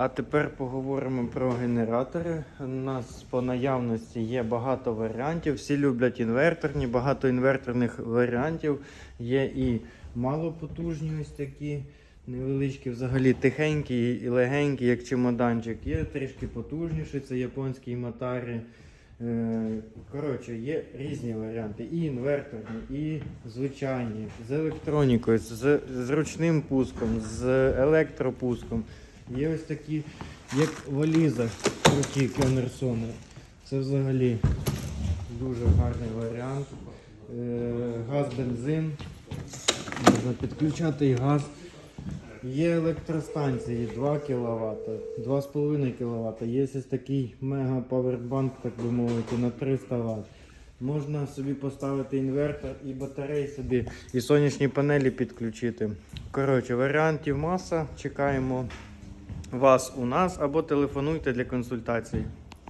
А тепер поговоримо про генератори. У нас по наявності є багато варіантів. Всі люблять інверторні, багато інверторних варіантів. Є і малопотужні ось такі, невеличкі, взагалі тихенькі і легенькі, як чемоданчик. Є трішки потужніші, це японські матари. Е, Коротше, є різні варіанти. І інверторні, і звичайні, з електронікою, з зручним пуском, з електропуском. Є ось такі, як валіза круті Кенерсони. Це взагалі дуже гарний варіант. Е, Газ, бензин. Можна підключати і газ. Є електростанції 2 кВт, 2,5 кВт. Є ось такий мега павербанк, так би мовити, на 300 Вт. Можна собі поставити інвертор і батареї собі, і сонячні панелі підключити. Коротше, варіантів маса. Чекаємо вас у нас або телефонуйте для консультацій.